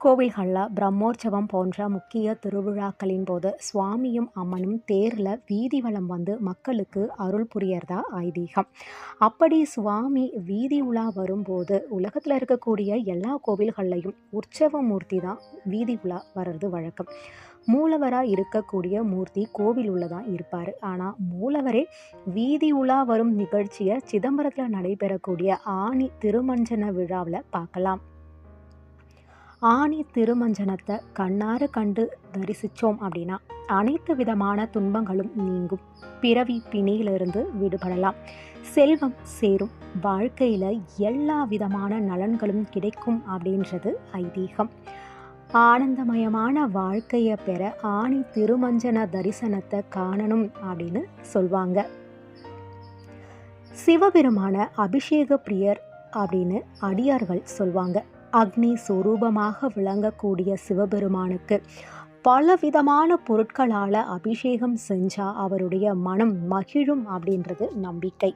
கோவில்களில் பிரம்மோற்சவம் போன்ற முக்கிய திருவிழாக்களின் போது சுவாமியும் அம்மனும் தேரில் வீதி வலம் வந்து மக்களுக்கு அருள் புரியறதா ஐதீகம். அப்படி சுவாமி வீதி உலா வரும்போது உலகத்தில் இருக்கக்கூடிய எல்லா கோவில்கள்லையும் உற்சவ மூர்த்தி தான் வீதி உலா வர்றது வழக்கம். மூலவராக இருக்கக்கூடிய மூர்த்தி கோவில் உள்ளதான் இருப்பார். ஆனால் மூலவரே வீதி உலா வரும் நிகழ்ச்சியை சிதம்பரத்தில் நடைபெறக்கூடிய ஆணி திருமஞ்சன விழாவில் பார்க்கலாம். ஆணி திருமஞ்சனத்தை கண்ணார கண்டு தரிசித்தோம் அப்படின்னா அனைத்து விதமான துன்பங்களும் நீங்கும். பிறவி பிணியிலிருந்து விடுபடலாம். செல்வம் சேரும். வாழ்க்கையில் எல்லா விதமான நலன்களும் கிடைக்கும் அப்படின்றது ஐதீகம். ஆனந்தமயமான வாழ்க்கையை பெற ஆணி திருமஞ்சன தரிசனத்தை காணணும் அப்படின்னு சொல்வாங்க. சிவபெருமான அபிஷேக பிரியர் அப்படின்னு அடியார்கள் சொல்வாங்க. அக்னி சுரூபமாக விளங்கக்கூடிய சிவபெருமானுக்கு பலவிதமான பொருட்களால் அபிஷேகம் செஞ்சால் அவருடைய மனம் மகிழும் அப்படின்றது நம்பிக்கை.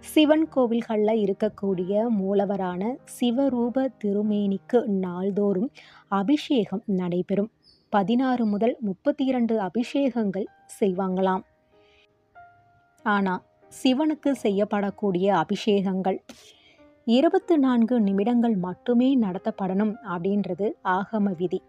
சிவன் கோவில்களில் இருக்கக்கூடிய மூலவரான சிவரூப திருமேனிக்கு நாள்தோறும் அபிஷேகம் நடைபெறும். பதினாறு முதல் முப்பத்தி இரண்டு அபிஷேகங்கள் செய்வாங்களாம். ஆனால் சிவனுக்கு செய்யப்படக்கூடிய அபிஷேகங்கள் இருபத்து நான்கு நிமிடங்கள் மட்டுமே நடத்தப்படணும் அப்படின்றது ஆகம விதி.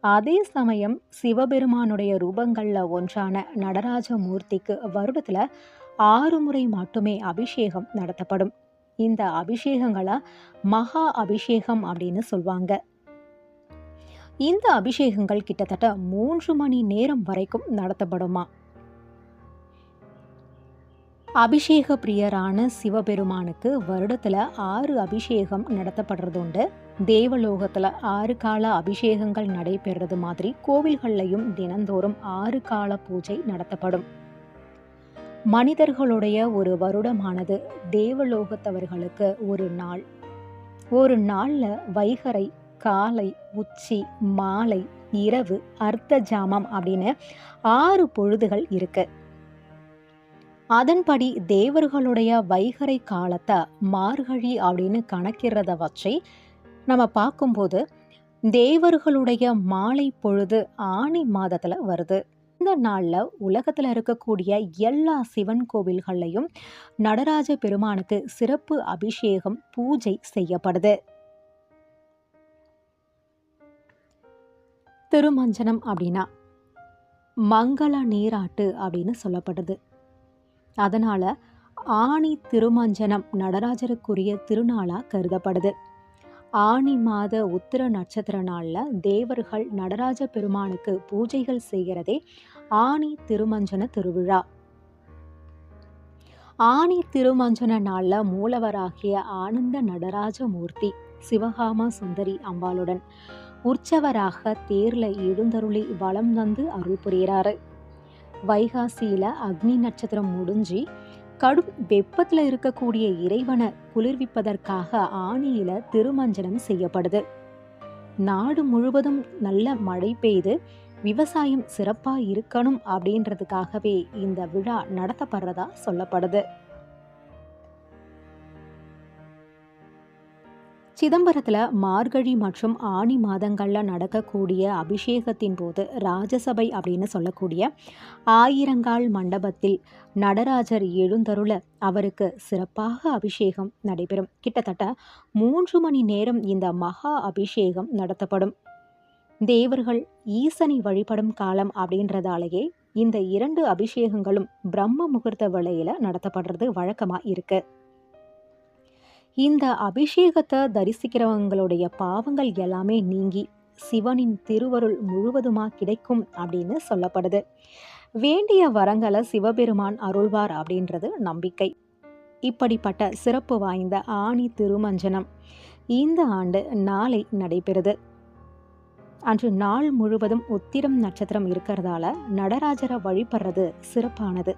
அதே சமயம் சிவபெருமானுடைய ரூபங்களில் ஒன்றான நடராஜ மூர்த்திக்கு வருடத்தில் ஆறு முறை மட்டுமே அபிஷேகம் நடத்தப்படும். இந்த அபிஷேகங்களை மகா அபிஷேகம் அப்படின்னு சொல்லுவாங்க இந்த அபிஷேகங்கள் கிட்டத்தட்ட மூன்று மணி நேரம் வரைக்கும் நடத்தப்படுமா? அபிஷேக பிரியரான சிவபெருமானுக்கு வருடத்தில் ஆறு அபிஷேகம் நடத்தப்படுறது உண்டு தேவலோகத்தில் ஆறு கால அபிஷேகங்கள் நடைபெறுறது மாதிரி கோவில்கள்லையும் தினந்தோறும் ஆறு கால பூஜை நடத்தப்படும். மனிதர்களுடைய ஒரு வருடமானது தேவலோகத்தவர்களுக்கு ஒரு நாள். ஒரு நாளில் வைகரை காலை உச்சி மாலை இரவு அர்த்த ஜாமம் அப்படின்னு ஆறு பொழுதுகள் இருக்குது அதன்படி தேவர்களுடைய வைகரை காலத்தை மார்கழி அப்படின்னு கணக்கிறத வச்சு நம்ம பார்க்கும்போது தேவர்களுடைய மாலை பொழுது ஆணி மாதத்தில் வருது. இந்த நாளில் உலகத்தில் இருக்கக்கூடிய எல்லா சிவன் கோவில்கள்லையும் நடராஜ பெருமானுக்கு சிறப்பு அபிஷேகம் பூஜை செய்யப்படுது. திருமஞ்சனம் அப்படின்னா மங்கள நீராட்டு அப்படின்னு சொல்லப்படுது. அதனால் ஆணி திருமஞ்சனம் நடராஜருக்குரிய திருநாளாக கருதப்படுது. ஆணி மாத உத்திர நட்சத்திர நாளில் தேவர்கள் நடராஜ பெருமானுக்கு பூஜைகள் செய்கிறதே ஆணி திருமஞ்சன திருவிழா. ஆணி திருமஞ்சன நாளில் மூலவராகிய ஆனந்த நடராஜ மூர்த்தி சிவகாம சுந்தரி அம்பாளுடன் உற்சவராக தேர்ல எழுந்தருளி வளம் வந்து அருள் புரிகிறாரு. வைகாசியில் அக்னி நட்சத்திரம் முடிஞ்சு கடும் வெப்பத்தில் இருக்கக்கூடிய இறைவனை குளிர்விப்பதற்காக ஆணியில திருமஞ்சனம் செய்யப்படுது. நாடு முழுவதும் நல்ல மழை பெய்து விவசாயம் சிறப்பாக இருக்கணும் அப்படின்றதுக்காகவே இந்த விழா நடத்தப்படுறதா சொல்லப்படுது. சிதம்பரத்தில் மார்கழி மற்றும் ஆணி மாதங்களில் நடக்கக்கூடிய அபிஷேகத்தின் போது ராஜசபை அப்படின்னு சொல்லக்கூடிய ஆயிரங்கால் மண்டபத்தில் நடராஜர் எழுந்தருள அவருக்கு சிறப்பாக அபிஷேகம் நடைபெறும். கிட்டத்தட்ட மூன்று மணி நேரம் இந்த மகா அபிஷேகம் நடத்தப்படும். தேவர்கள் ஈசனை வழிபடும் காலம் அப்படின்றதாலேயே இந்த இரண்டு அபிஷேகங்களும் பிரம்ம முகூர்த்த வேளையில் நடத்தப்படுறது வழக்கமாக இருக்குது இந்த அபிஷேகத்தை தரிசிக்கிறவங்களுடைய பாவங்கள் எல்லாமே நீங்கி சிவனின் திருவருள் முழுவதுமாக கிடைக்கும் அப்படின்னு சொல்லப்படுது. வேண்டிய வரங்களை சிவபெருமான் அருள்வார் அப்படின்றது நம்பிக்கை. இப்படிப்பட்ட சிறப்பு வாய்ந்த ஆணி திருமஞ்சனம் இந்த ஆண்டு நாளை நடைபெறுது. அன்று நாள் முழுவதும் உத்திரம் நட்சத்திரம் இருக்கிறதால நடராஜரை வழிபடுறது சிறப்பானது.